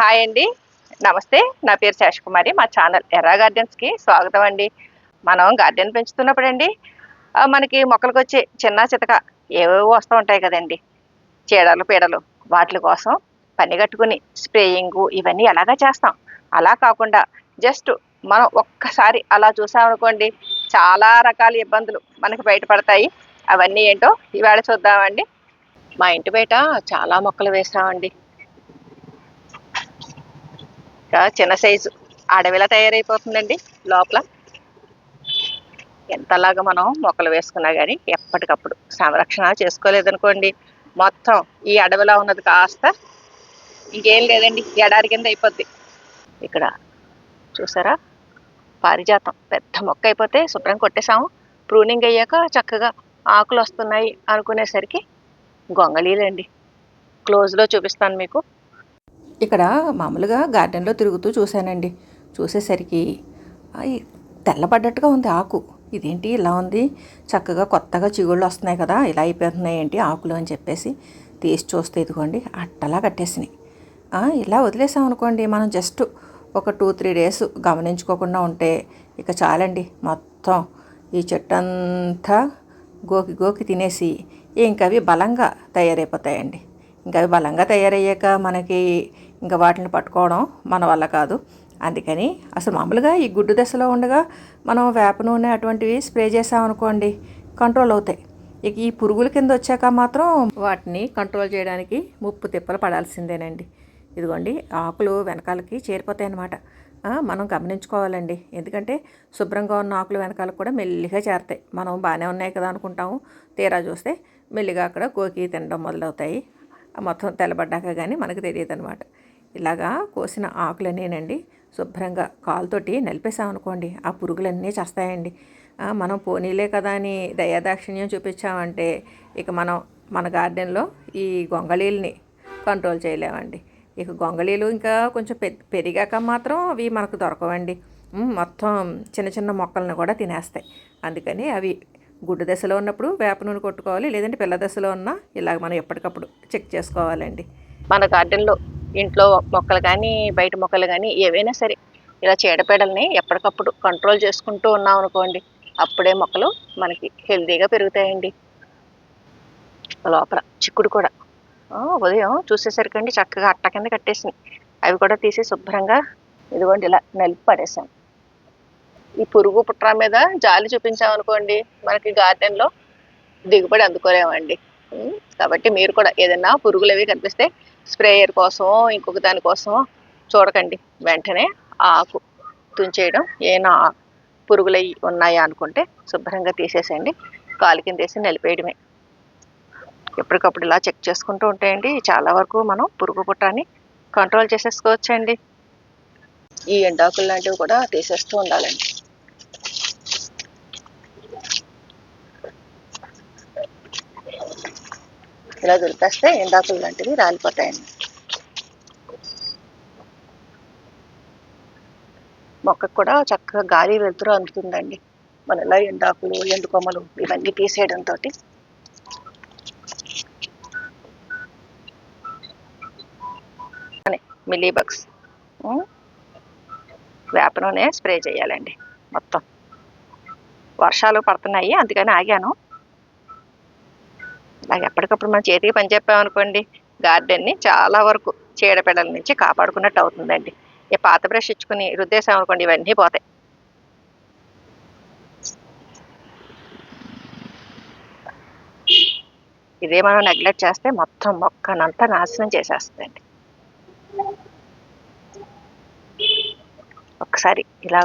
Hi అండి. నమస్తే. నా పేరు శేషకుమారి. మా ఛానల్ ఎర్రా గార్డెన్స్కి స్వాగతం అండి. మనం గార్డెన్ పెంచుతున్నప్పుడు అండి మనకి మొక్కలకు వచ్చే చిన్న చితక ఏవేవో వస్తూ ఉంటాయి కదండి. చీడలు పీడలు వాటి కోసం పని కట్టుకుని స్ప్రేయింగ్ ఇవన్నీ ఎలాగా చేస్తాం? అలా కాకుండా జస్ట్ మనం ఒక్కసారి అలా చూసామనుకోండి చాలా రకాల ఇబ్బందులు మనకి బయటపడతాయి అవన్నీ ఏంటో ఇవాళ చూద్దామండి. మా ఇంటి బయట చాలా మొక్కలు వేసామండి. చిన్న సైజు అడవిలా తయారైపోతుందండి లోపల. ఎంతలాగా మనం మొక్కలు వేసుకున్నా కానీ ఎప్పటికప్పుడు సంరక్షణ చేసుకోలేదనుకోండి. మొత్తం ఈ అడవిలా ఉన్నది కాస్త ఇంకేం లేదండి ఎడారి కింద అయిపోద్ది. ఇక్కడ చూసారా? పారిజాతం. పెద్ద మొక్క అయిపోతే శుభ్రం కొట్టేశాము. ప్రూనింగ్ అయ్యాక చక్కగా ఆకులు వస్తున్నాయి అనుకునేసరికి గొంగళీలండి. క్లోజ్లో చూపిస్తాను మీకు. ఇక్కడ మామూలుగా గార్డెన్లో తిరుగుతూ చూశానండి. చూసేసరికి తెల్లబడ్డట్టుగా ఉంది ఆకు. ఇదేంటి ఇలా ఉంది? చక్కగా కొత్తగా చిగుళ్ళు వస్తున్నాయి కదా ఇలా అయిపోతున్నాయి ఏంటి ఆకులు అని చెప్పేసి తీసి చూస్తే ఇదిగోండి అట్టలా కట్టేసినాయి. ఇలా వదిలేసాం అనుకోండి మనం జస్ట్ ఒక టూ త్రీ డేస్ గమనించుకోకుండా ఉంటే ఇక చాలండి. మొత్తం ఈ చెట్టు అంతా గోకి గోకి తినేసి ఇంకా అవి బలంగా తయారైపోతాయండి. ఇంకా అవి బలంగా తయారయ్యాక మనకి ఇంకా వాటిని పట్టుకోవడం మన వల్ల కాదు. అందుకని అసలు మామూలుగా ఈ గుడ్డు దశలో ఉండగా మనం వేప నూనె అటువంటివి స్ప్రే చేసామనుకోండి కంట్రోల్ అవుతాయి. ఇక ఈ పురుగుల కింద వచ్చాక మాత్రం వాటిని కంట్రోల్ చేయడానికి ముప్పు తిప్పలు పడాల్సిందేనండి. ఇదిగోండి ఆకులు వెనకాలకి చేరిపోతాయి అన్నమాట మనం గమనించుకోవాలండి. ఎందుకంటే శుభ్రంగా ఉన్న ఆకులు వెనకాలకు కూడా మెల్లిగా చేరతాయి. మనం బాగానే ఉన్నాయి కదా అనుకుంటాము. తీరా చూస్తే మెల్లిగా అక్కడ గోకి తినడం మొదలవుతాయి. మొత్తం తెల్లబడ్డాక కానీ మనకు తెలియదు అనమాట ఇలాగా కోసిన ఆకులనేనండి శుభ్రంగా కాలుతోటి నలిపేసామనుకోండి ఆ పురుగులన్నీ చేస్తాయండి. మనం పోనీలే కదా అని దయాదాక్షిణ్యం చూపించామంటే ఇక మనం మన గార్డెన్లో ఈ గొంగళీల్ని కంట్రోల్ చేయలేమండి. ఇక గొంగళీలు ఇంకా కొంచెం పె పెరిగాక మాత్రం అవి మనకు దొరకవండి. మొత్తం చిన్న చిన్న మొక్కలను కూడా తినేస్తాయి. అందుకని అవి గుడ్డు దశలో ఉన్నప్పుడు వేప నూనె కొట్టుకోవాలి లేదంటే పిల్ల దశలో ఉన్న ఇలాగ మనం ఎప్పటికప్పుడు చెక్ చేసుకోవాలండి. మన గార్డెన్లో ఇంట్లో మొక్కలు కానీ బయట మొక్కలు కానీ ఏవైనా సరే ఇలా చీడపీడల్ని ఎప్పటికప్పుడు కంట్రోల్ చేసుకుంటూ ఉన్నాం అనుకోండి అప్పుడే మొక్కలు మనకి హెల్తీగా పెరుగుతాయండి. లోపల చిక్కుడు కూడా. ఉదయం చూసేసరికి అండి చక్కగా అట్ట కింద కట్టేసింది అవి కూడా తీసి శుభ్రంగా ఇదిగోండి ఇలా నలిపి పడేసాను ఈ పురుగు పుట్ర మీద జాలి చూపించామనుకోండి మనకి గార్డెన్లో దిగుబడి అందుకోలేమండి. కాబట్టి మీరు కూడా ఏదైనా పురుగులు అవి కనిపిస్తే స్ప్రేయర్ కోసం ఇంకొక దానికోసం చూడకండి. వెంటనే ఆ ఆకు తుంచేయడం ఏనా పురుగులు ఉన్నాయా అనుకుంటే శుభ్రంగా తీసేసేయండి. కాలు కింద వేసి నిలిపేయడమే. ఎప్పటికప్పుడు ఇలా చెక్ చేసుకుంటూ ఉంటాయండి చాలా వరకు మనం పురుగు పుట్టాన్ని కంట్రోల్ చేసేసుకోవచ్చండి. ఈ ఎండాకులు లాంటివి కూడా తీసేస్తూ ఉండాలండి. ఇలా దులిపేస్తే ఎండాకులు లాంటివి రాలిపోతాయండి. మొక్కకు కూడా చక్కగా గాలి వెలుతురు అందుతుందండి. మన ఇలా ఎండాకులు ఎండుకొమ్మలు ఇవన్నీ తీసేయడంతో మిల్లీ బగ్స్. వేప నూనె స్ప్రే చేయాలండి మొత్తం. వర్షాలు పడుతున్నాయి అందుకని ఆగాను. అలాగే ఎప్పటికప్పుడు మనం చేతికి పని చెప్పామనుకోండి గార్డెన్ని చాలా వరకు చీడపీడల నుంచి కాపాడుకున్నట్టు అవుతుందండి. ఈ పాత బ్రష్ ఇచ్చుకుని రుద్దేశాం అనుకోండి ఇవన్నీ పోతాయి. ఇదే మనం నెగ్లెక్ట్ చేస్తే మొత్తం మొక్కనంతా నాశనం చేసేస్తుందండి. ఒకసారి ఇలా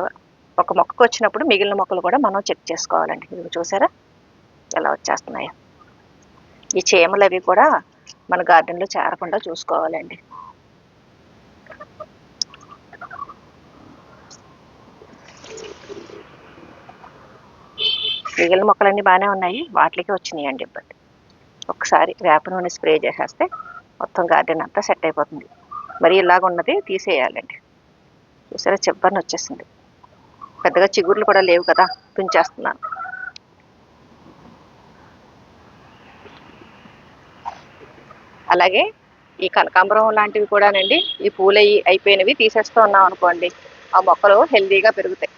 ఒక మొక్కకు వచ్చినప్పుడు మిగిలిన మొక్కలు కూడా మనం చెక్ చేసుకోవాలండి. ఇది చూసారా? ఎలా వచ్చేస్తున్నాయో. ఈ చీమలు అవి కూడా మన గార్డెన్లో చేరకుండా చూసుకోవాలండి. మిగిలిన మొక్కలన్నీ బాగానే ఉన్నాయి. వాటికి వచ్చినాయి అండి ఇబ్బంది ఒకసారి వేప నూనె స్ప్రే చేసేస్తే మొత్తం గార్డెన్ అంతా సెట్ అయిపోతుంది. మరి ఇలాగ ఉన్నది తీసేయాలండి. చూసారా చిబ్బర్ని వచ్చేసింది. పెద్దగా చిగుర్లు కూడా లేవు కదా తుంచేస్తున్నాను. అలాగే ఈ కనకాంబరం లాంటివి కూడానండి ఈ పూలు అయిపోయినవి తీసేస్తూ ఉన్నాం అనుకోండి ఆ మొక్కలు హెల్దీగా పెరుగుతాయి.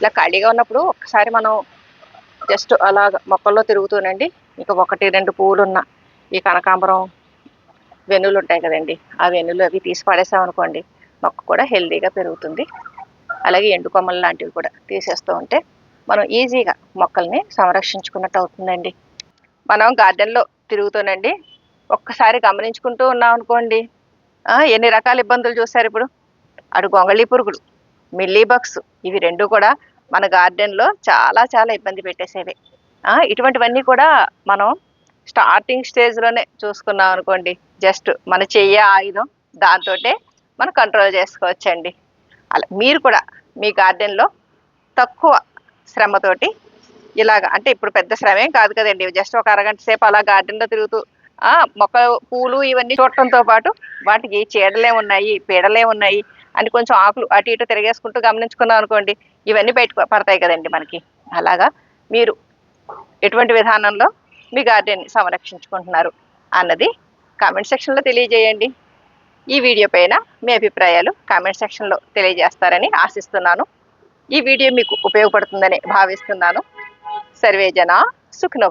ఇలా ఖాళీగా ఉన్నప్పుడు ఒక్కసారి మనం జస్ట్ అలా మొక్కల్లో తిరుగుతూనండి ఇక ఒకటి రెండు పూలు ఉన్న ఈ కనకాంబరం వెన్నులు ఉంటాయి కదండి ఆ వెన్నులు అవి తీసి పడేసామనుకోండి మొక్క కూడా హెల్దీగా పెరుగుతుంది. అలాగే ఎండు కొమ్మలు లాంటివి కూడా తీసేస్తూ ఉంటే మనం ఈజీగా మొక్కల్ని సంరక్షించుకున్నట్టు అవుతుందండి. మనం గార్డెన్లో తిరుగుతూనండి ఒక్కసారి గమనించుకుంటూ ఉన్నాం అనుకోండి. ఎన్ని రకాల ఇబ్బందులు చూశారు ఇప్పుడు? అటు గొంగళి పురుగులు మిల్లీ బగ్స్ ఇవి రెండు కూడా మన గార్డెన్లో చాలా చాలా ఇబ్బంది పెట్టేసేవి. ఇటువంటివన్నీ కూడా మనం స్టార్టింగ్ స్టేజ్లోనే చూసుకున్నాం అనుకోండి. జస్ట్ మన చెయ్యి ఆయుధం దాంతో మనం కంట్రోల్ చేసుకోవచ్చండి. అలా మీరు కూడా మీ గార్డెన్లో తక్కువ శ్రమతోటి ఇలాగ అంటే ఇప్పుడు పెద్ద శ్రమ ఏం కాదు కదండి. జస్ట్ ఒక అరగంట సేపు అలా గార్డెన్లో తిరుగుతూ మొక్క పూలు ఇవన్నీ చూడటంతో పాటు వాటికి చీడలే ఉన్నాయి పీడలే ఉన్నాయి అని కొంచెం ఆకులు అటు ఇటు తిరిగేసుకుంటూ గమనించుకున్నాం అనుకోండి ఇవన్నీ బయట పడతాయి కదండి మనకి. అలాగా మీరు ఎటువంటి విధానంలో మీ గార్డెన్ని సంరక్షించుకుంటున్నారు అన్నది కామెంట్ సెక్షన్లో తెలియజేయండి. ఈ వీడియో పైన మీ అభిప్రాయాలు కామెంట్ సెక్షన్లో తెలియజేస్తారని ఆశిస్తున్నాను. ఈ వీడియో మీకు ఉపయోగపడుతుందని భావిస్తున్నాను. సర్వే జన సుఖినో